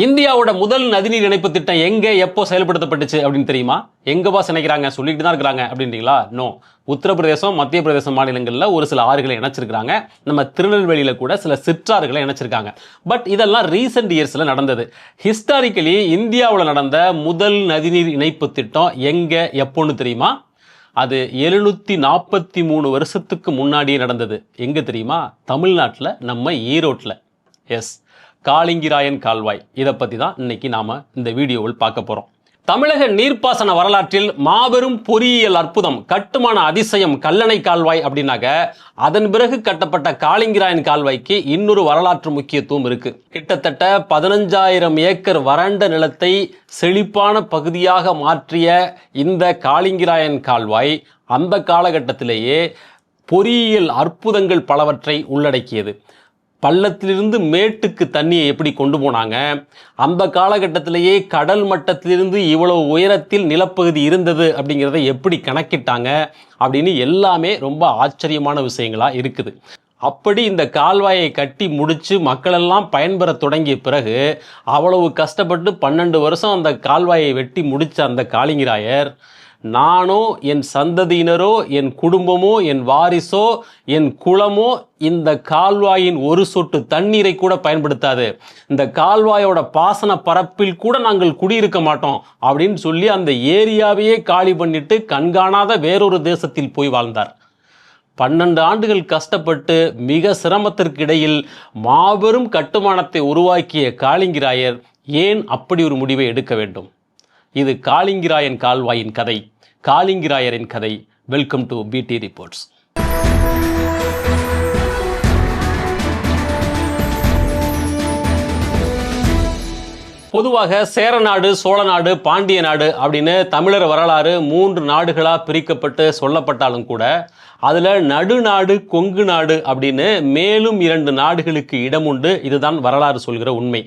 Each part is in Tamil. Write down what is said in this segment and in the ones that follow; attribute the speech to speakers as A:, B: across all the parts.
A: இந்தியாவோட முதல் நதிநீர் இணைப்பு திட்டம் எங்க எப்போ செயல்படுத்தப்பட்டுச்சு அப்படின்னு தெரியுமா? எங்க சினைக்கிறாங்க சொல்லிட்டு தான் இருக்கிறாங்க அப்படின்றீங்களா? நோ உத்தரப்பிரதேசம் மத்திய பிரதேசம் மாநிலங்களில் ஒரு சில ஆறுகளை இணைச்சிருக்கிறாங்க. நம்ம திருநெல்வேலியில் கூட சில சிற்றாறுகளை இணைச்சிருக்காங்க. பட் இதெல்லாம் ரீசெண்ட் இயர்ஸில் நடந்தது. ஹிஸ்டாரிக்கலி இந்தியாவில் நடந்த முதல் நதிநீர் இணைப்பு திட்டம் எங்க எப்போன்னு தெரியுமா? அது எழுநூற்றி நாற்பத்தி மூணு வருஷத்துக்கு முன்னாடியே நடந்தது. எங்கே தெரியுமா? தமிழ்நாட்டில் நம்ம ஈரோட்டில். எஸ் காளிங்கிராயன் கால்வாய். இதை பற்றி தான் இன்னைக்கு நாம் இந்த வீடியோவில் பார்க்க போகிறோம் தமிழக நீர்ப்பாசன வரலாற்றில் மாபெரும் பொறியியல் அற்புதம் கட்டுமான அதிசயம் கல்லணை கால்வாய் அப்படின்னாக்க அதன் பிறகு கட்டப்பட்ட காளிங்கிராயன் கால்வாய்க்கு இன்னொரு வரலாற்று முக்கியத்துவம் இருக்கு. கிட்டத்தட்ட பதினஞ்சாயிரம் ஏக்கர் வறண்ட நிலத்தை செழிப்பான பகுதியாக மாற்றிய இந்த காளிங்கிராயன் கால்வாய் அந்த காலகட்டத்திலேயே பொறியியல் அற்புதங்கள் பலவற்றை உள்ளடக்கியது. பள்ளத்திலிருந்து மேட்டுக்கு தண்ணியை எப்படி கொண்டு போனாங்க? அந்த காலகட்டத்திலேயே கடல் மட்டத்திலிருந்து இவ்வளவு உயரத்தில் நிலப்பகுதி இருந்தது அப்படிங்கிறத எப்படி கணக்கிட்டாங்க? அப்படின்னு எல்லாமே ரொம்ப ஆச்சரியமான விஷயங்களாக இருக்குது. அப்படி இந்த கால்வாயை கட்டி முடித்து மக்களெல்லாம் பயன்பெற தொடங்கிய பிறகு அவ்வளவு கஷ்டப்பட்டு பன்னெண்டு வருஷம் அந்த கால்வாயை வெட்டி முடித்த அந்த காளிங்கராயர் நானோ என் சந்ததியினரோ என் குடும்பமோ என் வாரிசோ என் குளமோ இந்த கால்வாயின் ஒரு சொட்டு தண்ணீரை கூட பயன்படுத்தாது. இந்த கால்வாயோட பாசன பரப்பில் கூட நாங்கள் குடியிருக்க மாட்டோம் அப்படின்னு சொல்லி அந்த ஏரியாவையே காலி பண்ணிட்டு கண்காணாத வேறொரு தேசத்தில் போய் வாழ்ந்தார். பன்னெண்டு ஆண்டுகள் கஷ்டப்பட்டு மிக சிரமத்திற்கு இடையில் மாபெரும் கட்டுமானத்தை உருவாக்கிய காளிங்கிராயர் ஏன் அப்படி ஒரு முடிவை எடுக்க வேண்டும்? இது காளிங்கிராயன் கால்வாயின் கதை காளிங்கிராயரின் கதை. வெல்கம் டு பிடி ரிப்போர்ட்ஸ் பொதுவாக சேரநாடு சோழநாடு சோழ நாடு பாண்டிய நாடு அப்படின்னு தமிழர் வரலாறு மூன்று நாடுகளாக பிரிக்கப்பட்டு சொல்லப்பட்டாலும் கூட அதில் நடுநாடு கொங்கு நாடு அப்படின்னு மேலும் இரண்டு நாடுகளுக்கு இடம் உண்டு. இதுதான் வரலாறு சொல்கிற உண்மை.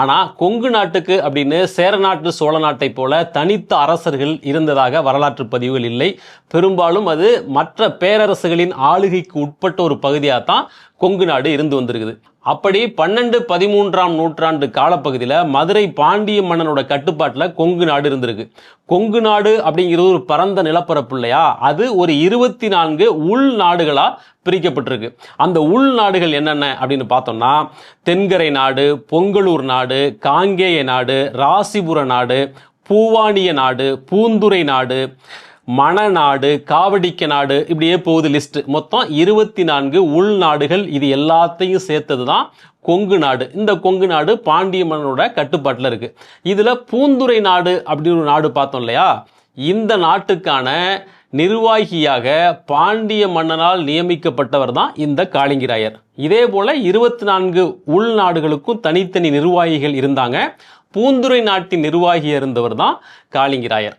A: ஆனால் கொங்கு நாட்டுக்கு அப்படின்னு சேர நாட்டு சோழ நாட்டைப் போல தனித்த அரசர்கள் இருந்ததாக வரலாற்று பதிவுகள் இல்லை. பெரும்பாலும் அது மற்ற பேரரசுகளின் ஆளுகைக்கு உட்பட்ட ஒரு பகுதியாக தான் கொங்கு நாடு இருந்து வந்திருக்குது. அப்படி பன்னெண்டு பதிமூன்றாம் நூற்றாண்டு காலப்பகுதியில் மதுரை பாண்டிய மன்னனோட கட்டுப்பாட்டில் கொங்கு நாடு இருந்திருக்கு. கொங்கு நாடு அப்படிங்கிறது ஒரு பரந்த நிலப்பரப்பு இல்லையா? அது ஒரு இருபத்தி நான்கு உள் நாடுகளாக பிரிக்கப்பட்டிருக்கு. அந்த உள் நாடுகள் என்னென்ன அப்படின்னு பார்த்தோம்னா தென்கரை நாடு பொங்கலூர் நாடு காங்கேய நாடு ராசிபுர நாடு பூவானிய நாடு பூந்துரை நாடு மணநாடு காவடிக்க நாடு இப்படியே போகுது லிஸ்ட் மொத்தம் இருபத்தி நான்கு உள்நாடுகள் இது எல்லாத்தையும் சேர்த்தது தான் கொங்கு நாடு. இந்த கொங்கு நாடு பாண்டிய மன்னனோட கட்டுப்பாட்டில் இருக்கு. இதுல பூந்துரை நாடு அப்படின்னு ஒரு நாடு பார்த்தோம் இல்லையா? இந்த நாட்டுக்கான நிர்வாகியாக பாண்டிய மன்னனால் நியமிக்கப்பட்டவர் தான் இந்த காளிங்கிராயர். இதே போல இருபத்தி நான்கு உள்நாடுகளுக்கும் தனித்தனி நிர்வாகிகள் இருந்தாங்க. பூந்துரை நாட்டின் நிர்வாகி இருந்தவர் தான் காளிங்கிராயர்.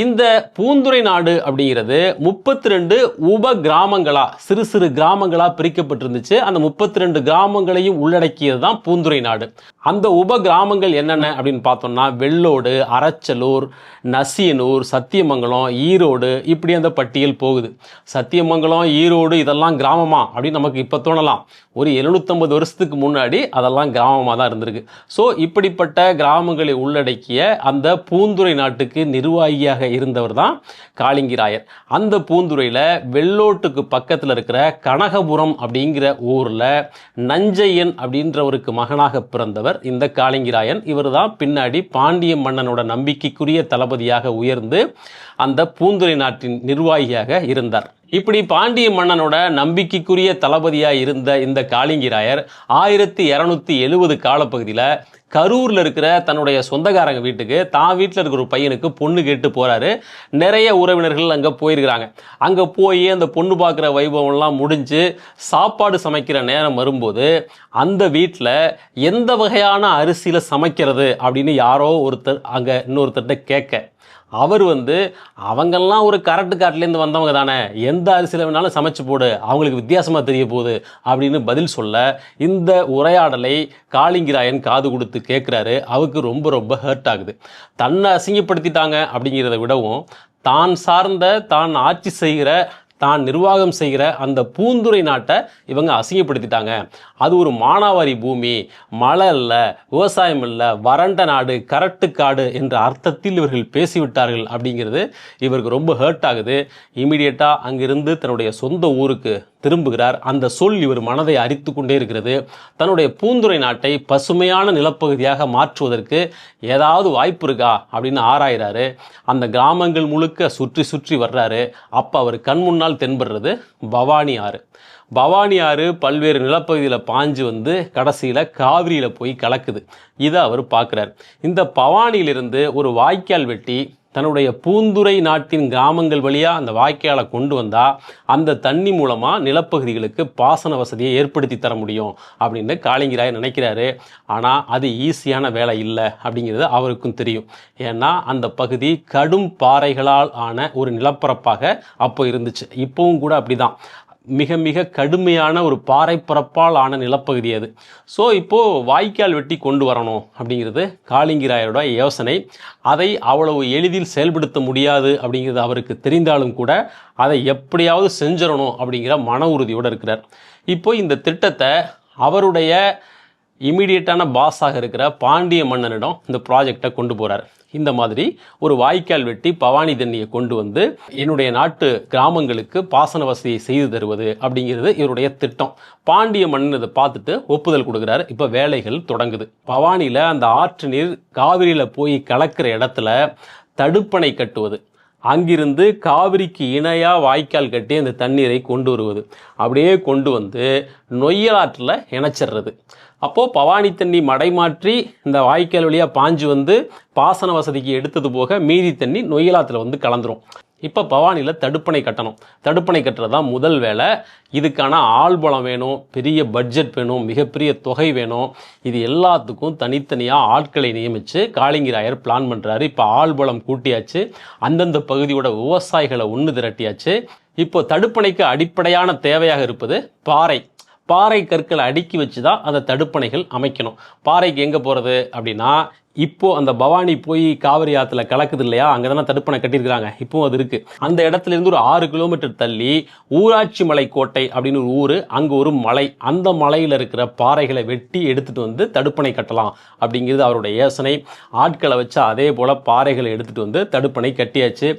A: இந்த பூந்துரை நாடு அப்படிங்கிறது முப்பத்தி ரெண்டு உப கிராமங்களா சிறு சிறு கிராமங்களா பிரிக்கப்பட்டிருந்துச்சு. அந்த முப்பத்தி ரெண்டு கிராமங்களையும் உள்ளடக்கியது தான் பூந்துரை நாடு. அந்த உப கிராமங்கள் என்னென்ன அப்படின்னு பார்த்தோம்னா வெள்ளோடு அரச்சலூர் நசியனூர் சத்தியமங்கலம் ஈரோடு இப்படி அந்த பட்டியல் போகுது. சத்தியமங்கலம் ஈரோடு இதெல்லாம் கிராமமா அப்படின்னு நமக்கு இப்போ தோணலாம். ஒரு எழுநூத்தம்பது வருஷத்துக்கு முன்னாடி அதெல்லாம் கிராமமாக தான் இருந்திருக்கு. ஸோ இப்படிப்பட்ட கிராமங்களை உள்ளடக்கிய அந்த பூந்துரை நாட்டுக்கு நிர்வாகியாக இருந்தவர் தான் காளிங்கிராயர் அந்த பூந்துறையில் வெள்ளோட்டுக்கு பக்கத்தில் இருக்கிற கனகபுரம் அப்படிங்கிற ஊரில் நஞ்சையன் அப்படின்றவருக்கு மகனாக பிறந்தவர் இந்த காளிங்கிராயன் இவர் தான் பின்னாடி பாண்டிய மன்னனோட நம்பிக்கைக்குரிய தளபதியாக உயர்ந்து அந்த பூந்துரை நாட்டின் நிர்வாகியாக இருந்தார். இப்படி பாண்டிய மன்னனோட நம்பிக்கைக்குரிய தளபதியாக இருந்த இந்த காளிங்கிராயர் ஆயிரத்தி இரநூத்தி எழுபது காலப்பகுதியில் கரூரில் இருக்கிற தன்னுடைய சொந்தக்காரங்க வீட்டுக்கு தான் வீட்டில் இருக்கிற ஒரு பையனுக்கு பொண்ணு கேட்டு போகிறாரு நிறைய உறவினர்கள் அங்கே போயிருக்கிறாங்க. அங்கே போய் அந்த பொண்ணு பார்க்குற வைபவம்லாம் முடிஞ்சு சாப்பாடு சமைக்கிற நேரம் வரும்போது அந்த வீட்டில் எந்த வகையான அரிசியில் சமைக்கிறது அப்படின்னு யாரோ ஒருத்தர் அங்கே இன்னொருத்தர்கிட்ட கேட்க அவர் வந்து அவங்கெல்லாம் ஒரு கரண்ட் காட்டிலேருந்து வந்தவங்க தானே. எந்த அரிசியில் வேணாலும் சமைச்சு போடு அவங்களுக்கு வித்தியாசமாக தெரிய போகுது அப்படின்னு பதில் சொல்ல இந்த உரையாடலை காளிங்கிராயன் காது கொடுத்து கேட்குறாரு. அவருக்கு ரொம்ப ரொம்ப ஹர்ட் ஆகுது. தன்னை அசிங்கப்படுத்திட்டாங்க அப்படிங்கிறத விடவும் தான் சார்ந்த தான் ஆட்சி செய்கிற தான் நிர்வாகம் செய்கிற அந்த பூந்துரை நாட்டை இவங்க அசிங்கப்படுத்திட்டாங்க. அது ஒரு மானாவாரி பூமி மழை இல்லை விவசாயம் இல்லை வறண்ட நாடு கரட்டு காடு என்ற அர்த்தத்தில் இவர்கள் பேசிவிட்டார்கள் அப்படிங்கிறது இவருக்கு ரொம்ப ஹர்ட் ஆகுது. இமீடியட்டாக அங்கிருந்து தன்னுடைய சொந்த ஊருக்கு திரும்புகிறார். அந்த சொல் இவர் மனதை அரித்து கொண்டே இருக்கிறது. தன்னுடைய பூந்துரை நாட்டை பசுமையான நிலப்பகுதியாக மாற்றுவதற்கு ஏதாவது வாய்ப்பு இருக்கா அப்படின்னு ஆராயிறாரு. அந்த கிராமங்கள் முழுக்க சுற்றி சுற்றி வர்றாரு. அப்போ அவர் கண் முன்னால் தென்படுறது பவானி ஆறு. பவானி ஆறு பல்வேறு நிலப்பகுதியில் பாஞ்சு வந்து கடைசியில் காவிரியில் போய் கலக்குது. இதை அவர் பார்க்குறார். இந்த பவானியிலிருந்து ஒரு வாய்க்கால் வெட்டி தன்னுடைய பூந்துரை நாட்டின் கிராமங்கள் வழியாக அந்த வாய்க்காலை கொண்டு வந்தால் அந்த தண்ணி மூலமாக நிலப்பகுதிகளுக்கு பாசன வசதியை ஏற்படுத்தி தர முடியும் அப்படின்னு காளிங்கராயர் நினைக்கிறாரு. ஆனால் அது ஈஸியான வேலை இல்லை அப்படிங்கிறது அவருக்கும் தெரியும். ஏன்னா அந்த பகுதி கடும் பாறைகளால் ஆன ஒரு நிலப்பரப்பாக அப்போ இருந்துச்சு. இப்போவும் கூட அப்படிதான். மிக மிக கடுமையான ஒரு பாறை பரப்பால் ஆன நிலப்பகுதி அது. ஸோ இப்போது வாய்க்கால் வெட்டி கொண்டு வரணும் அப்படிங்கிறது காளிங்கிராயரோட யோசனை. அதை அவ்வளவு எளிதில் செயல்படுத்த முடியாது அப்படிங்கிறது அவருக்கு தெரிந்தாலும் கூட அதை எப்படியாவது செஞ்சிடணும் அப்படிங்கிற மன உறுதியோடு இருக்கிறார். இப்போ இந்த திட்டத்தை அவருடைய இமீடியட்டான பாஸாக இருக்கிற பாண்டிய மன்னனிடம் இந்த ப்ராஜெக்டை கொண்டு போகிறார் இந்த மாதிரி ஒரு வாய்க்கால் வெட்டி பவானி தண்ணியை கொண்டு வந்து என்னுடைய நாட்டு கிராமங்களுக்கு பாசன வசதியை செய்து தருவது அப்படிங்கிறது இவருடைய திட்டம். பாண்டிய மன்னன் இதை பார்த்துட்டு ஒப்புதல் கொடுக்குறாரு. இப்போ வேலைகள் தொடங்குது. பவானியில் அந்த ஆற்று நீர் காவிரியில் போய் கலக்கிற இடத்துல தடுப்பணை கட்டுவது. அங்கிருந்து காவிரிக்கு இணையாக வாய்க்கால் கட்டி அந்த தண்ணீரை கொண்டு வருவது. அப்படியே கொண்டு வந்து நொய்யலாற்றில் இணைச்சிடுறது. அப்போது பவானி தண்ணி மடைமாற்றி இந்த வாய்க்கால் வழியாக பாஞ்சு வந்து பாசன வசதிக்கு எடுத்தது போக மீதி தண்ணி நொய்யலாத்தில் வந்து கலந்துரும். இப்போ பவானியில் தடுப்பணை கட்டணும். தடுப்பணை கட்டுறது தான் முதல் வேலை. இதுக்கான ஆள்பலம் வேணும் பெரிய பட்ஜெட் வேணும் மிகப்பெரிய தொகை வேணும். இது எல்லாத்துக்கும் தனித்தனியாக ஆட்களை நியமித்து காளிங்கிராயர் பிளான் பண்ணுறாரு இப்போ ஆள்பலம் கூட்டியாச்சு. அந்தந்த பகுதியோட விவசாயிகளை ஒன்று திரட்டியாச்சு. இப்போ தடுப்பணைக்கு அடிப்படையான தேவையாக இருப்பது பாறை. பாறை கற்களை அடுக்கி வச்சு தான் அந்த தடுப்பணைகள் அமைக்கணும். பாறைக்கு எங்கே போகிறது அப்படின்னா இப்போது அந்த பவானி போய் காவிரி ஆற்றுல கலக்குது இல்லையா? அங்கே தானே தடுப்பணை கட்டியிருக்கிறாங்க. இப்போவும் அது இருக்குது அந்த இடத்துல இருந்து ஒரு ஆறு கிலோமீட்டர் தள்ளி ஊராட்சி மலை கோட்டை அப்படின்னு ஒரு ஊர் அங்கே ஒரு மலை. அந்த மலையில் இருக்கிற பாறைகளை வெட்டி எடுத்துகிட்டு வந்து தடுப்பணை கட்டலாம் அப்படிங்கிறது அவருடைய யோசனை. ஆட்களை வச்சு அதே போல் பாறைகளை எடுத்துகிட்டு வந்து தடுப்பணை கட்டியாச்சு.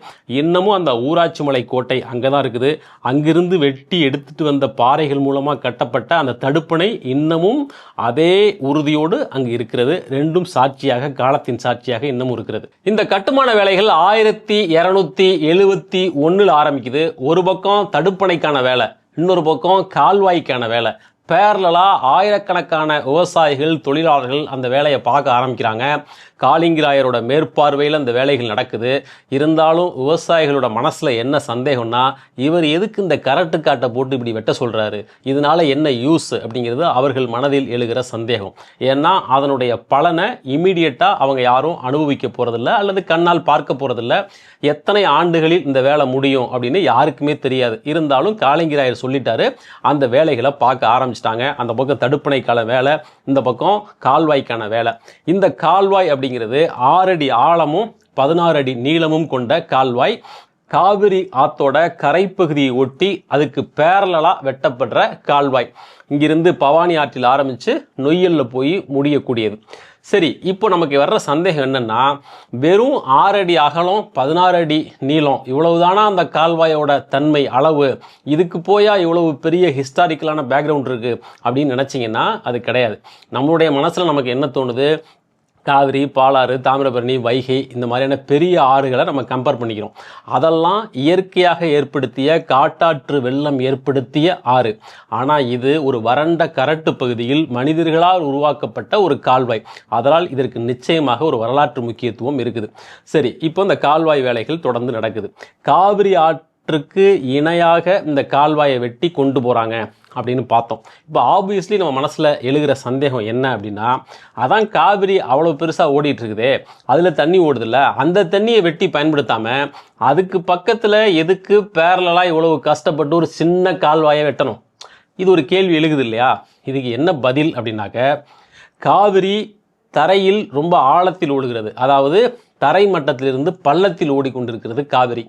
A: இன்னமும் அந்த ஊராட்சி மலை கோட்டை அங்கே தான் இருக்குது. அங்கிருந்து வெட்டி எடுத்துட்டு வந்த பாறைகள் மூலமாக கட்டப்பட்ட அந்த தடுப்பணை இன்னமும் அதே உறுதியோடு அங்கே இருக்கிறது. ரெண்டும் சாட்சியாக காலத்தின் சாட்சியாக இன்னமும் இருக்கிறது. இந்த கட்டுமான வேலைகள் ஆயிரத்தி இருநூத்தி எழுபத்தி ஒன்றில் ஆரம்பிக்குது. ஒரு பக்கம் தடுப்பணைக்கான வேலை இன்னொரு பக்கம் கால்வாய்க்கான வேலை. பேரலாக ஆயிரக்கணக்கான விவசாயிகள் தொழிலாளர்கள் அந்த வேலையை பார்க்க ஆரம்பிக்கிறாங்க. காளிங்கிராயரோட மேற்பார்வையில் அந்த வேலைகள் நடக்குது. இருந்தாலும் விவசாயிகளோட மனசில் என்ன சந்தேகம்னா இவர் எதுக்கு இந்த கரட்டு காட்டை போட்டு இப்படி வெட்ட சொல்கிறாரு இதனால என்ன யூஸ் அப்படிங்கிறது அவர்கள் மனதில் எழுகிற சந்தேகம். ஏன்னா அதனுடைய பலனை இமீடியட்டாக அவங்க யாரும் அனுபவிக்க போகிறதில்ல அல்லது கண்ணால் பார்க்க போகிறதில்ல எத்தனை ஆண்டுகளில் இந்த வேலை முடியும் அப்படின்னு யாருக்குமே தெரியாது. இருந்தாலும் காளிங்கிராயர் சொல்லிட்டாரு அந்த வேலைகளை பார்க்க ஆரம்பிச்சிட்டாங்க. அந்த பக்கம் தடுப்பணைக்கான வேலை இந்த பக்கம் கால்வாய்க்கான வேலை. இந்த கால்வாய் அப்படிங்கிறது ஆறடி ஆழமும் பதினாறு அடி நீளமும் கொண்ட கால்வாய். காவிரி ஆத்தோட கரைப்பகுதியை ஒட்டி அதுக்கு பேரலாக வெட்டப்படுற கால்வாய். இங்கிருந்து பவானி ஆற்றில் ஆரம்பித்து நொய்யலில் போய் முடியக்கூடியது. சரி இப்போ நமக்கு வர்ற சந்தேகம் என்னென்னா வெறும் ஆறு அடி அகலம் பதினாறு அடி நீளம் இவ்வளவுதானா அந்த கால்வாயோட தன்மை அளவு? இதுக்கு போயா இவ்வளவு பெரிய ஹிஸ்டாரிக்கலான பேக்ரவுண்ட் இருக்குது அப்படின்னு நினச்சிங்கன்னா அது கிடையாது. நம்மளுடைய மனசில் நமக்கு என்ன தோணுது? காவிரி பாலாறு தாமிரபரணி வைகை இந்த மாதிரியான பெரிய ஆறுகளை நம்ம கம்பேர் பண்ணிக்கிறோம். அதெல்லாம் இயற்கையாக ஏற்படுத்திய காட்டாற்று வெள்ளம் ஏற்படுத்திய ஆறு. ஆனால் இது ஒரு வறண்ட கரட்டு பகுதியில் மனிதர்களால் உருவாக்கப்பட்ட ஒரு கால்வாய். அதனால் இதற்கு நிச்சயமாக ஒரு வரலாற்று முக்கியத்துவம் இருக்குது. சரி இப்போ இந்த கால்வாய் வேலைகள் தொடர்ந்து நடக்குது. காவிரி ஆற்றுக்கு இணையாக இந்த கால்வாயை வெட்டி கொண்டு போகிறாங்க அப்படின்னு பார்த்தோம். இப்போ ஆப்வியஸ்லி நம்ம மனசில் எழுகிற சந்தேகம் என்ன அப்படின்னா அதான் காவிரி அவ்வளோ பெருசாக ஓடிட்டு இருக்குது அதில் தண்ணி ஓடுதில்ல அந்த தண்ணியை வெட்டி பயன்படுத்தாமல் அதுக்கு பக்கத்தில் எதுக்கு பேரலாக இவ்வளவு கஷ்டப்பட்டு ஒரு சின்ன கால்வாயை வெட்டணும்? இது ஒரு கேள்வி எழுகுது இல்லையா? இதுக்கு என்ன பதில் அப்படின்னாக்க காவிரி தரையில் ரொம்ப ஆழத்தில் ஓடுகிறது. அதாவது தரை மட்டத்திலிருந்து பள்ளத்தில் ஓடிக்கொண்டிருக்கிறது காவிரி.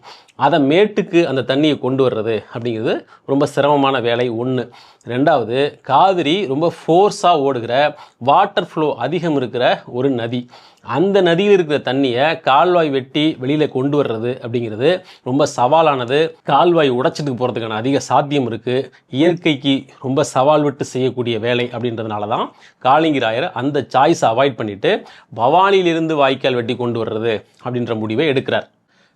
A: அதை மேட்டுக்கு அந்த தண்ணியை கொண்டு வர்றது அப்படிங்கிறது ரொம்ப சிரமமான வேலை ஒன்று ரெண்டாவது காவிரி ரொம்ப ஃபோர்ஸாக ஓடுகிற வாட்டர் ஃப்ளோ அதிகம் இருக்கிற ஒரு நதி. அந்த நதியில் இருக்கிற தண்ணியை கால்வாய் வெட்டி வெளியில் கொண்டு வர்றது அப்படிங்கிறது ரொம்ப சவாலானது. கால்வாய் உடைச்சிட்டு போகிறதுக்கான அதிக சாத்தியம் இருக்குது இயற்கைக்கு ரொம்ப சவால் விட்டு செய்யக்கூடிய வேலை அப்படின்றதுனால தான் காலிங்கிராயர் அந்த சாய்ஸை அவாய்ட் பண்ணிவிட்டு பவானியிலிருந்து வாய்க்கால் வெட்டி கொண்டு வர்றது அப்படின்ற முடிவை எடுக்கிறார்.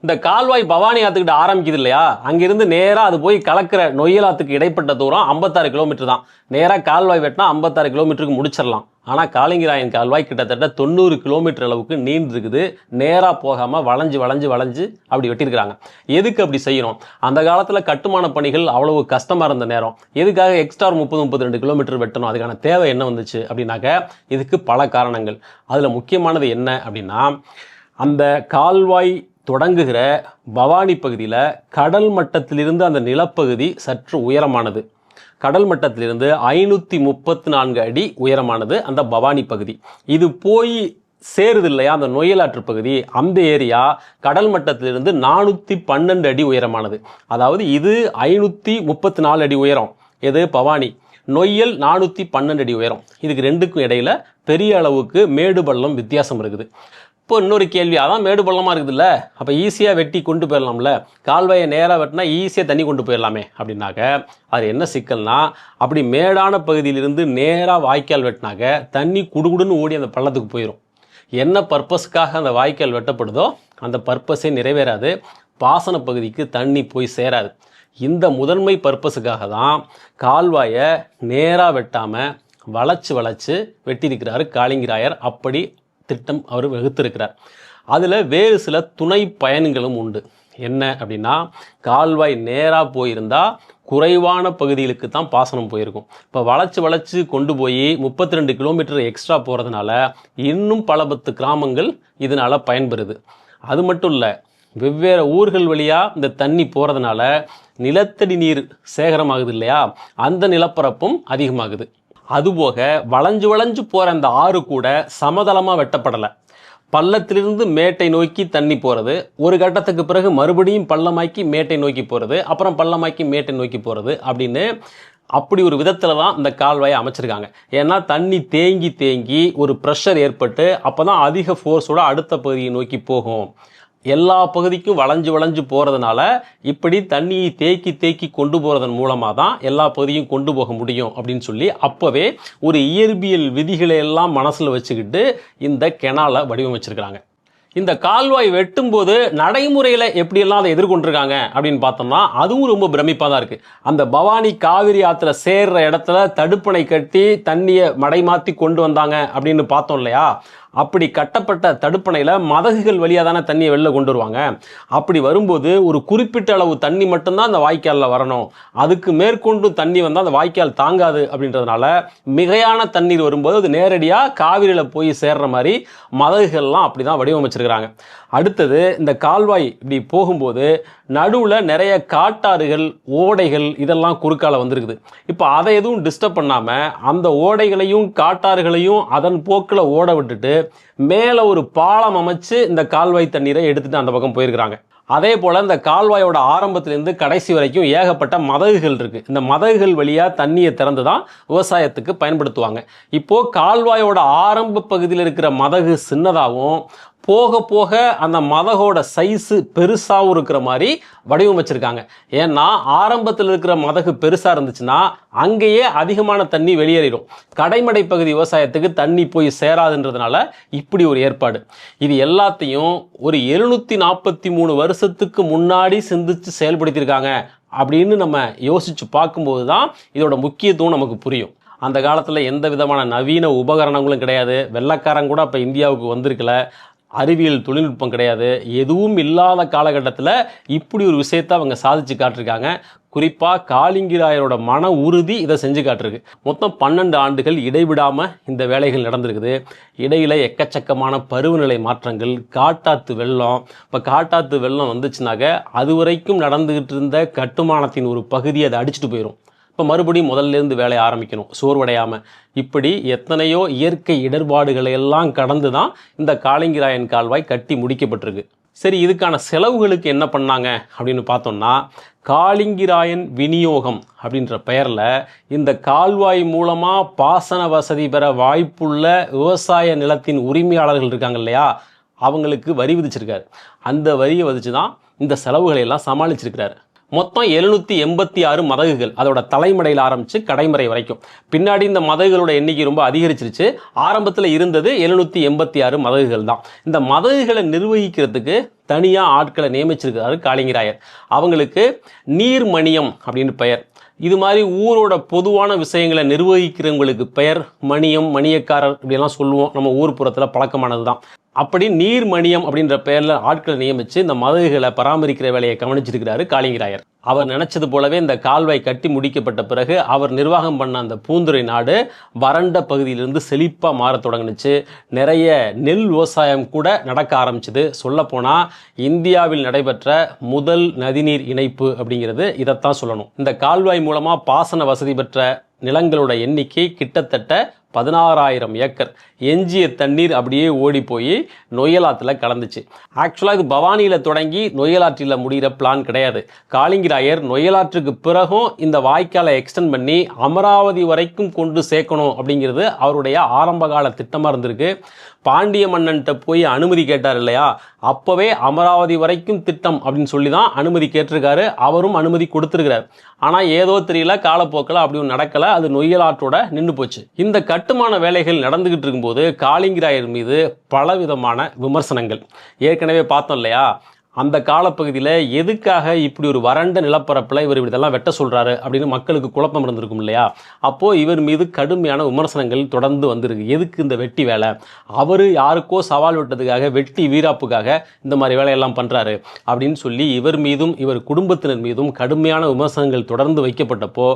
A: இந்த கால்வாய் பவானி ஆத்துக்கிட்ட ஆரம்பிக்குது இல்லையா? அங்கிருந்து நேராக அது போய் கலக்கிற நொய்யலாத்துக்கு இடைப்பட்ட தூரம் ஐம்பத்தாறு கிலோமீட்டர் தான். நேராக கால்வாய் வெட்டினா ஐம்பத்தாறு கிலோமீட்டருக்கு முடிச்சிடலாம். ஆனால் காலிங்கராயன் கால்வாய் கிட்டத்தட்ட தொண்ணூறு கிலோமீட்டர் அளவுக்கு நீண்டு இருக்குது நேராக போகாமல் வளைஞ்சு வளைஞ்சு வளைஞ்சு அப்படி வெட்டியிருக்கிறாங்க. எதுக்கு அப்படி செய்யணும்? அந்த காலத்தில் கட்டுமான பணிகள் அவ்வளவு கஷ்டமாக இருந்த நேரம். எதுக்காக எக்ஸ்ட்ரா முப்பது முப்பத்தி ரெண்டு கிலோமீட்டர் வெட்டணும்? அதுக்கான தேவை என்ன வந்துச்சு அப்படின்னாக்க இதுக்கு பல காரணங்கள். அதில் முக்கியமானது என்ன அப்படின்னா அந்த கால்வாய் தொடங்குகிற பவானி பகுதியில் கடல் மட்டத்திலிருந்து அந்த நிலப்பகுதி சற்று உயரமானது. கடல் மட்டத்திலிருந்து ஐநூற்றி முப்பத்தி நான்கு அடி உயரமானது அந்த பவானி பகுதி. இது போய் சேருது இல்லையா? அந்த நொய்யலாற்று பகுதி. அந்த ஏரியா கடல் மட்டத்திலிருந்து நானூற்றி பன்னெண்டு அடி உயரமானது. அதாவது இது ஐநூற்றி முப்பத்தி நாலு அடி உயரம். எது? பவானி. நொய்யல் நானூற்றி பன்னெண்டு அடி உயரம். இதுக்கு ரெண்டுக்கும் இடையில பெரிய அளவுக்கு மேடு பள்ளம் வித்தியாசம் இருக்குது. இப்போ இன்னொரு கேள்வி. அதான் மேடு பள்ளமாக இருக்குதுல்ல. அப்போ ஈஸியாக வெட்டி கொண்டு போயிடலாம்ல. கால்வாயை நேராக வெட்டினா ஈஸியாக தண்ணி கொண்டு போயிடலாமே அப்படின்னாக்க அது என்ன சிக்கல்னா அப்படி மேடான பகுதியிலிருந்து நேராக வாய்க்கால் வெட்டினாக்க தண்ணி குடுகுடுன்னு ஓடி அந்த பள்ளத்துக்கு போயிடும் என்ன பர்பஸ்க்காக அந்த வாய்க்கால் வெட்டப்படுதோ அந்த பர்பஸே நிறைவேறாது. பாசன பகுதிக்கு தண்ணி போய் சேராது. இந்த முதன்மை பர்பஸுக்காக தான் கால்வாயை நேராக வெட்டாமல் வளைச்சு வளைச்சு வெட்டியிருக்கிறாரு காளிங்கராயர். அப்படி திட்டம் அவர் வகுத்திருக்கிறார். அதில் வேறு சில துணை பயன்களும் உண்டு. என்ன அப்படின்னா கால்வாய் நேராக போயிருந்தால் குறைவான பகுதிகளுக்கு தான் பாசனம் போயிருக்கும். இப்போ வளைச்சு வளைச்சு கொண்டு போய் முப்பத்தி ரெண்டு கிலோமீட்டர் எக்ஸ்ட்ரா போகிறதுனால இன்னும் பல பத்து கிராமங்கள் இதனால் பயன்பெறுது. அது மட்டும் இல்லை வெவ்வேறு ஊர்கள் வழியாக இந்த தண்ணி போகிறதுனால நிலத்தடி நீர் சேகரமாகுது இல்லையா? அந்த நிலப்பரப்பும் அதிகமாகுது. அதுபோக வளைஞ்சு வளைஞ்சு போகிற அந்த ஆறு கூட சமதளமாக வெட்டப்படலை. பள்ளத்திலிருந்து மேட்டை நோக்கி தண்ணி போகிறது ஒரு கட்டத்துக்கு பிறகு மறுபடியும் பள்ளமாக்கி மேட்டை நோக்கி போகிறது அப்புறம் பள்ளமாக்கி மேட்டை நோக்கி போகிறது அப்படின்னு அப்படி ஒரு விதத்தில் தான் இந்த கால்வாயை அமைச்சிருக்காங்க. ஏன்னா தண்ணி தேங்கி தேங்கி ஒரு ப்ரெஷர் ஏற்பட்டு அப்போ தான் அதிக ஃபோர்ஸோட அடுத்த பகுதியை நோக்கி போகும். எல்லா பகுதிக்கும் வளைஞ்சு வளைஞ்சு போகிறதுனால இப்படி தண்ணியை தேக்கி தேக்கி கொண்டு போகிறதன் மூலமாக தான் எல்லா பகுதியும் கொண்டு போக முடியும் அப்படின்னு சொல்லி அப்போவே ஒரு இயற்பியல் விதிகளை எல்லாம் மனசில் வச்சுக்கிட்டு இந்த கெனாலை வடிவமைச்சிருக்கிறாங்க. இந்த கால்வாய் வெட்டும்போது நடைமுறையில் எப்படியெல்லாம் அதை எதிர்கொண்டிருக்காங்க அப்படின்னு பார்த்தோம்னா அதுவும் ரொம்ப பிரமிப்பாக தான் இருக்குது அந்த பவானி காவிரி ஆற்றுல சேர்ற இடத்துல தடுப்பணை கட்டி தண்ணியை மடைமாற்றி கொண்டு வந்தாங்க அப்படின்னு பார்த்தோம் இல்லையா? அப்படி கட்டப்பட்ட தடுப்பணையில் மதகுகள் வழியாக தானே தண்ணியை வெளில கொண்டு வருவாங்க. அப்படி வரும்போது ஒரு குறிப்பிட்ட அளவு தண்ணி மட்டும்தான் அந்த வாய்க்காலில் வரணும். அதுக்கு மேற்கொண்டு தண்ணி வந்தால் அந்த வாய்க்கால் தாங்காது அப்படின்றதுனால மிகையான தண்ணீர் வரும்போது அது நேரடியாக காவிரியில் போய் சேர்ற மாதிரி மதகுகள்லாம் அப்படி தான் வடிவமைச்சிருக்கிறாங்க. அடுத்தது இந்த கால்வாய் இப்படி போகும்போது நடுவில் நிறைய காட்டாறுகள் ஓடைகள் இதெல்லாம் குறுக்கால வந்திருக்குது. இப்போ அதை எதுவும் டிஸ்டர்ப் பண்ணாமல் அந்த ஓடைகளையும் காட்டாறுகளையும் அதன் போக்கில் ஓட விட்டுட்டு மேலே ஒரு பாலம் அமைச்சு இந்த கால்வாய் தண்ணீரை எடுத்துகிட்டு அந்த பக்கம் போயிருக்கிறாங்க. அதே போல் இந்த கால்வாயோட ஆரம்பத்திலேருந்து கடைசி வரைக்கும் ஏகப்பட்ட மதகுகள் இருக்குது இந்த மதகுகள் வழியாக தண்ணியை திறந்து தான் விவசாயத்துக்கு பயன்படுத்துவாங்க. இப்போது கால்வாயோட ஆரம்ப பகுதியில் இருக்கிற மதகு சின்னதாகவும் போக போக அந்த மதகோட சைஸு பெருசாகவும் இருக்கிற மாதிரி வடிவமைச்சிருக்காங்க. ஏன்னா ஆரம்பத்தில் இருக்கிற மதகு பெருசாக இருந்துச்சுன்னா அங்கேயே அதிகமான தண்ணி வெளியேறிடும். கடைமடை பகுதி விவசாயத்துக்கு தண்ணி போய் சேராதுன்றதுனால இப்படி ஒரு ஏற்பாடு. இது எல்லாத்தையும் ஒரு எழுநூற்றி நாற்பத்தி மூணு வருஷத்துக்கு முன்னாடி சிந்திச்சு செயல்படுத்தியிருக்காங்க அப்படின்னு நம்ம யோசிச்சு பார்க்கும்போது தான் இதோட முக்கியத்துவம் நமக்கு புரியும். அந்த காலத்தில் எந்த விதமான நவீன உபகரணங்களும் கிடையாது. வெள்ளக்காரன் கூட அப்போ இந்தியாவுக்கு வந்திருக்கல. அறிவியல் தொழில்நுட்பம் கிடையாது. எதுவும் இல்லாத காலகட்டத்தில் இப்படி ஒரு விஷயத்தை அவங்க சாதிச்சு காட்டிருக்காங்க. குறிப்பாக காலிங்கிராயரோட மன உறுதி இதை செஞ்சு காட்டிருக்கு. மொத்தம் பன்னெண்டு ஆண்டுகள் இடைவிடாமல் இந்த வேலைகள் நடந்திருக்குது. இடையில எக்கச்சக்கமான பருவநிலை மாற்றங்கள் காட்டாத்து வெள்ளம். இப்போ காட்டாத்து வெள்ளம் வந்துச்சுனாக்க அது வரைக்கும் நடந்துகிட்டு இருந்த கட்டுமானத்தின் ஒரு பகுதி அதை அடிச்சுட்டு போயிடும் இப்போ மறுபடியும் முதல்ல இருந்து வேலையை ஆரம்பிக்கணும். சோர்வடையாமல் இப்படி எத்தனையோ இயற்கை இடர்பாடுகளை எல்லாம் கடந்து தான் இந்த காளிங்கிராயன் கால்வாய் கட்டி முடிக்கப்பட்டிருக்கு. சரி இதுக்கான செலவுகளுக்கு என்ன பண்ணாங்க? அப்படின்னு பார்த்தோம்னா காளிங்கிராயன் விநியோகம் அப்படின்ற பெயரில் இந்த கால்வாய் மூலமாக பாசன வசதி பெற வாய்ப்புள்ள விவசாய நிலத்தின் உரிமையாளர்கள் இருக்காங்க இல்லையா? அவங்களுக்கு வரி விதிச்சிருக்காரு. அந்த வரியை விதிச்சு தான் இந்த செலவுகளை எல்லாம் சமாளிச்சிருக்கிறாரு. மொத்தம் எழுநூற்றி எண்பத்தி ஆறு மதகுகள் அதோட தலைமடையில் ஆரம்பித்து கடைமறை வரைக்கும். பின்னாடி இந்த மதகுகளோட எண்ணிக்கை ரொம்ப அதிகரிச்சிருச்சு. ஆரம்பத்தில் இருந்தது எழுநூற்றி எண்பத்தி ஆறு மதகுகள் தான். இந்த மதகுகளை நிர்வகிக்கிறதுக்கு தனியாக ஆட்களை நியமிச்சிருக்கிறாரு காளிங்கராயர். அவங்களுக்கு நீர்மணியம் அப்படின்னு பெயர். இது மாதிரி ஊரோட பொதுவான விஷயங்களை நிர்வகிக்கிறவங்களுக்கு பெயர் மணியம் மணியக்காரர் இப்படியெல்லாம் சொல்லுவோம். நம்ம ஊர் புறத்தில் பழக்கமானது தான் அப்படி நீர்மணியம் அப்படின்ற பெயரில் ஆட்களை நியமித்து இந்த மதகுகளை பராமரிக்கிற வேலையை கவனிச்சிருக்கிறாரு காளிங்கராயர் அவர் நினைச்சது போலவே இந்த கால்வாய் கட்டி முடிக்கப்பட்ட பிறகு அவர் நிர்வாகம் பண்ண அந்த பூந்துரை நாடு வறண்ட பகுதியிலிருந்து செழிப்பாக மாற தொடங்குனுச்சு. நிறைய நெல் விவசாயம் கூட நடக்க ஆரம்பிச்சது. சொல்லப்போனால் இந்தியாவில் நடைபெற்ற முதல் நதிநீர் இணைப்பு அப்படிங்கிறது இதைத்தான் சொல்லணும். இந்த கால்வாய் மூலமாக பாசன வசதி பெற்ற நிலங்களோட எண்ணிக்கை கிட்டத்தட்ட பதினாறாயிரம் ஏக்கர் எஞ்சிய தண்ணீர் அப்படியே ஓடி போய் நொய்யலாற்றுல கலந்துச்சு. ஆக்சுவலாக இது பவானியில் தொடங்கி நொய்யலாற்றில் முடிகிற பிளான் கிடையாது. காளிங்கிராயர் நொய்யலாற்றுக்கு பிறகும் இந்த வாய்க்காலை எக்ஸ்டெண்ட் பண்ணி அமராவதி வரைக்கும் கொண்டு சேர்க்கணும் அப்படிங்கிறது அவருடைய ஆரம்பகால திட்டமாக இருந்திருக்கு. பாண்டிய மன்னன்ட்ட போய் அனுமதி கேட்டார் இல்லையா? அப்போவே அமராவதி வரைக்கும் திட்டம் அப்படின்னு சொல்லி தான் அனுமதி கேட்டிருக்காரு. அவரும் அனுமதி கொடுத்துருக்கிறார். ஆனால் ஏதோ தெரியல காலப்போக்கில் அப்படி ஒன்று நடக்கலை. அது நொய்யலாற்றோட நின்று போச்சு. இந்த கட்டுமான வேலைகள் நடந்துகிட்டு இருக்கும்போது காளிங்கிராயர் மீது பலவிதமான விமர்சனங்கள். ஏற்கனவே பார்த்தோம் இல்லையா? அந்த காலப்பகுதியில் எதுக்காக இப்படி ஒரு வறண்ட நிலப்பரப்பில் இவர் இதெல்லாம் வெட்ட சொல்கிறாரு அப்படின்னு மக்களுக்கு குழப்பம் இருந்திருக்கும் இல்லையா? அப்போது இவர் மீது கடுமையான விமர்சனங்கள் தொடர்ந்து வந்திருக்கு. எதுக்கு இந்த வெட்டி வேலை? அவர் யாருக்கோ சவால் விட்டதுக்காக வெட்டி வீராப்புக்காக இந்த மாதிரி வேலையெல்லாம் பண்ணுறாரு அப்படின்னு சொல்லி இவர் மீதும் இவர் குடும்பத்தினர் மீதும் கடுமையான விமர்சனங்கள் தொடர்ந்து வைக்கப்பட்டப்போ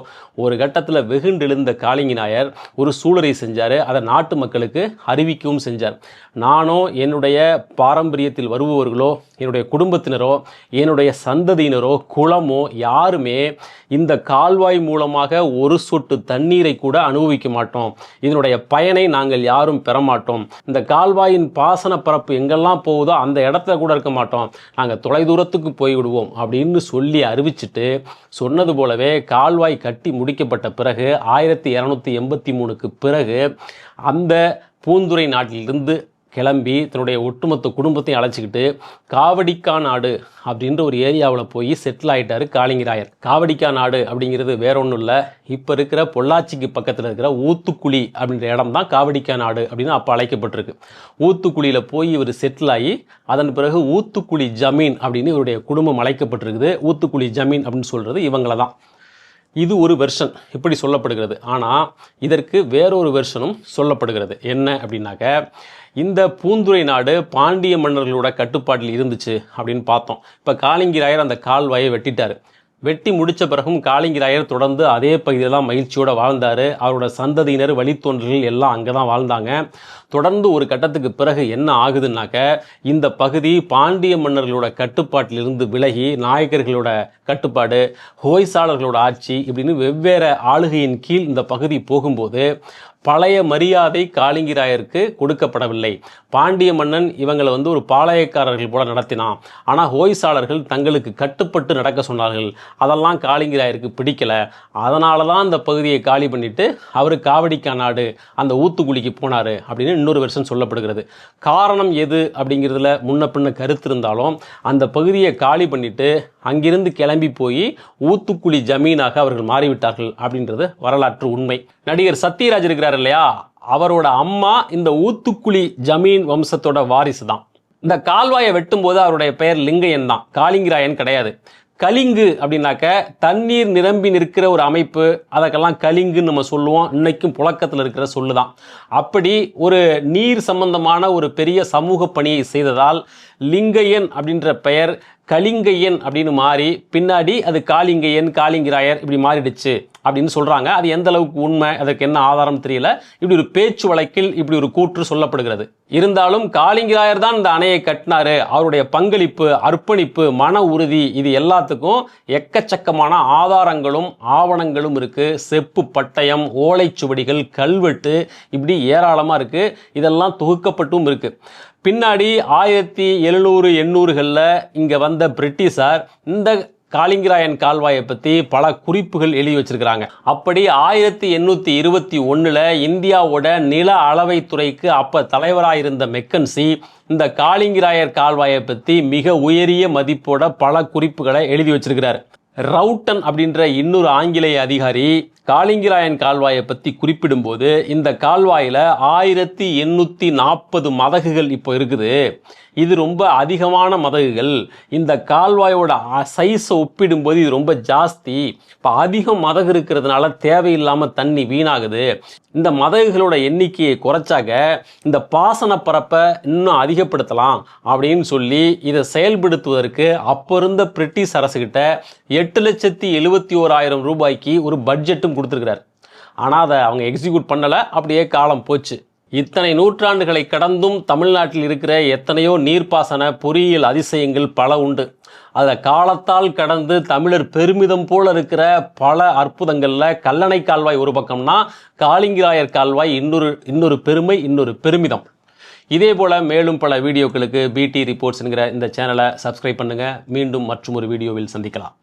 A: ஒரு கட்டத்தில் வெகுண்டெழுந்த காளிங்கி நாயர் ஒரு சூழலை செஞ்சார். அதை நாட்டு மக்களுக்கு அறிவிக்கவும் செஞ்சார். நானோ என்னுடைய பாரம்பரியத்தில் வருபவர்களோ என்னுடைய குடும்ப குடும்பத்தினரோ என்னுடைய சந்ததியினரோ குளமோ யாருமே இந்த கால்வாய் மூலமாக ஒரு சொட்டு தண்ணீரை கூட அனுபவிக்க மாட்டோம். இதனுடைய பயனை நாங்கள் யாரும் பெற மாட்டோம். இந்த கால்வாயின் பாசன பரப்பு எங்கெல்லாம் போகுதோ அந்த இடத்துல கூட இருக்க மாட்டோம். நாங்கள் தொலைதூரத்துக்கு போய்விடுவோம் அப்படின்னு சொல்லி அறிவிச்சிட்டு சொன்னது போலவே கால்வாய் கட்டி முடிக்கப்பட்ட பிறகு ஆயிரத்தி இரநூத்தி எண்பத்தி மூணுக்கு பிறகு அந்த பூந்துரை நாட்டிலிருந்து கிளம்பி தன்னுடைய ஒட்டுமொத்த குடும்பத்தையும் அழைச்சிக்கிட்டு காவடிக்கா நாடு அப்படின்ற ஒரு ஏரியாவில் போய் செட்டில் ஆகிட்டார் காளிங்கராயர் காவடிக்கா நாடு அப்படிங்கிறது வேற ஒன்றும் இல்லை. இப்போ இருக்கிற பொள்ளாச்சிக்கு பக்கத்தில் இருக்கிற ஊத்துக்குழி அப்படின்ற இடம் தான் காவடிக்கா நாடு அப்படின்னு அப்போ அழைக்கப்பட்டிருக்கு. ஊத்துக்குழியில் போய் இவர் செட்டில் ஆகி அதன் பிறகு ஊத்துக்குழி ஜமீன் அப்படின்னு இவருடைய குடும்பம் அழைக்கப்பட்டிருக்குது. ஊத்துக்குழி ஜமீன் அப்படின்னு சொல்கிறது இவங்கள தான் இது ஒரு வெர்ஷன் இப்படி சொல்லப்படுகிறது. ஆனால் இதற்கு வேறொரு வெர்ஷனும் சொல்லப்படுகிறது. என்ன அப்படின்னாக்க இந்த பூந்துரை நாடு பாண்டிய மன்னர்களோட கட்டுப்பாட்டில் இருந்துச்சு அப்படின்னு பார்த்தோம். இப்போ காளிங்கிராயர் அந்த கால்வாயை வெட்டிட்டார். வெட்டி முடித்த பிறகும் காளிங்கிராயர் தொடர்ந்து அதே பகுதியில் தான் மகிழ்ச்சியோடு வாழ்ந்தார். அவரோட சந்ததியினர் வழித்தோன்றல்கள் எல்லாம் அங்கே தான் வாழ்ந்தாங்க. தொடர்ந்து ஒரு கட்டத்துக்கு பிறகு என்ன ஆகுதுன்னாக்க இந்த பகுதி பாண்டிய மன்னர்களோட கட்டுப்பாட்டிலிருந்து விலகி நாயக்கர்களோட கட்டுப்பாடு ஹோய்சாளர்களோட ஆட்சி இப்படின்னு வெவ்வேறு ஆளுகையின் கீழ் இந்த பகுதி போகும்போது பழைய மரியாதை காளிங்கிராயருக்கு கொடுக்கப்படவில்லை. பாண்டிய மன்னன் இவங்களை வந்து ஒரு பாளையக்காரர்கள் போல நடத்தினான். ஆனால் ஹோய்சாளர்கள் தங்களுக்கு கட்டுப்பட்டு நடக்க சொன்னார்கள். அதெல்லாம் காளிங்கிராயருக்கு பிடிக்கல. அதனால தான் அந்த பகுதியை காலி பண்ணிட்டு அவர் காவடிக்கா நாடு அந்த ஊத்துக்குழிக்கு போனார் அப்படின்னு இன்னொரு வருஷம் சொல்லப்படுகிறது. காரணம் எது அப்படிங்கிறதுல முன்ன பின்ன கருத்து இருந்தாலும் அந்த பகுதியை காலி பண்ணிட்டு அங்கிருந்து கிளம்பி போய் ஊத்துக்குழி ஜமீனாக அவர்கள் மாறிவிட்டார்கள் அப்படின்றது வரலாற்று உண்மை. நடிகர் சத்யராஜ் இருக்கிறார் இல்லையா? அவரோட அம்மா இந்த ஊத்துக்குழி ஜமீன் வம்சத்தோட வாரிசு தான் இந்த கால்வாயை வெட்டும்போது அவருடைய பெயர் லிங்கையன் தான். காளிங்கராயன் கிடையாது. கலிங்கு அப்படின்னாக்க தண்ணீர் நிரம்பி நிற்கிற ஒரு அமைப்பு. அதற்கெல்லாம் கலிங்குன்னு நம்ம சொல்லுவோம். இன்னைக்கும் புழக்கத்தில் இருக்கிற சொல்லு தான் அப்படி ஒரு நீர் சம்பந்தமான ஒரு பெரிய சமூக பணியை செய்ததால் லிங்கையன் அப்படின்ற பெயர் கலிங்கையன் அப்படின்னு மாறி பின்னாடி அது காலிங்கையன் காளிங்கராயர் இப்படி மாறிடுச்சு அப்படின்னு சொல்கிறாங்க அது எந்த அளவுக்கு உண்மை? அதற்கு என்ன ஆதாரம் தெரியல. இப்படி ஒரு பேச்சு வழக்கில் இப்படி ஒரு கூற்று சொல்லப்படுகிறது. இருந்தாலும் காளிங்கராயர் தான் இந்த அணையை கட்டினாரு. அவருடைய பங்களிப்பு அர்ப்பணிப்பு மன உறுதி இது எல்லாத்துக்கும் எக்கச்சக்கமான ஆதாரங்களும் ஆவணங்களும் இருக்குது செப்பு பட்டயம் ஓலைச்சுவடிகள் கல்வெட்டு இப்படி ஏராளமாக இருக்குது இதெல்லாம் தொகுக்கப்பட்டும் இருக்குது பின்னாடி ஆயிரத்தி எழுநூறு எண்ணூறுகளில் இங்கே வந்த பிரிட்டிஷார் இந்த காளிங்கராயன் கால்வாயை பற்றி பல குறிப்புகள் எழுதி வச்சிருக்கிறாங்க. அப்படி ஆயிரத்தி எண்ணூற்றி இருபத்தி ஒன்றில் இந்தியாவோட நில அளவைத்துறைக்கு அப்போ தலைவராக இருந்த மெக்கன்சி இந்த காளிங்கராயர் கால்வாயை பற்றி மிக உயரிய மதிப்போட பல குறிப்புகளை எழுதி வச்சிருக்கிறார். ரவுட்டன் அப்படின்ற இன்னொரு ஆங்கிலேய அதிகாரி காளிங்கிராயன் கால்வாயை பற்றி குறிப்பிடும்போது இந்த கால்வாயில் ஆயிரத்தி எண்ணூற்றி நாற்பது மதகுகள் இப்போ இருக்குது. இது ரொம்ப அதிகமான மதகுகள். இந்த கால்வாயோட சைஸை ஒப்பிடும்போது இது ரொம்ப ஜாஸ்தி. இப்போ அதிகம் மதகு இருக்கிறதுனால தேவையில்லாமல் தண்ணி வீணாகுது. இந்த மதகுகளோட எண்ணிக்கையை குறைச்சாக இந்த பாசன பரப்பை இன்னும் அதிகப்படுத்தலாம் அப்படின்னு சொல்லி இதை செயல்படுத்துவதற்கு அப்போ இருந்த பிரிட்டிஷ் அரசுகிட்ட எட்டு லட்சத்தி எழுபத்தி ஓராயிரம் ரூபாய்க்கு ஒரு பட்ஜெட்டும் கொடுத்துருக்கிறார். ஆனால் அதை அவங்க எக்ஸிக்யூட் பண்ணலை. அப்படியே காலம் போச்சு. இத்தனை நூற்றாண்டுகளை கடந்தும் தமிழ்நாட்டில் இருக்கிற எத்தனையோ நீர்ப்பாசன பொறியியல் அதிசயங்கள் பல உண்டு. அதை காலத்தால் கடந்து தமிழர் பெருமிதம் போல இருக்கிற பல அற்புதங்களில் கல்லணை கால்வாய் ஒரு பக்கம்னா காளிங்கராயர் கால்வாய் இன்னொரு இன்னொரு பெருமை இன்னொரு பெருமிதம். இதே போல் மேலும் பல வீடியோக்களுக்கு பிடி ரிப்போர்ட்ஸ்ங்கிற இந்த சேனலை சப்ஸ்கிரைப் பண்ணுங்கள் மீண்டும் மற்றும் ஒரு வீடியோவில் சந்திக்கலாம்.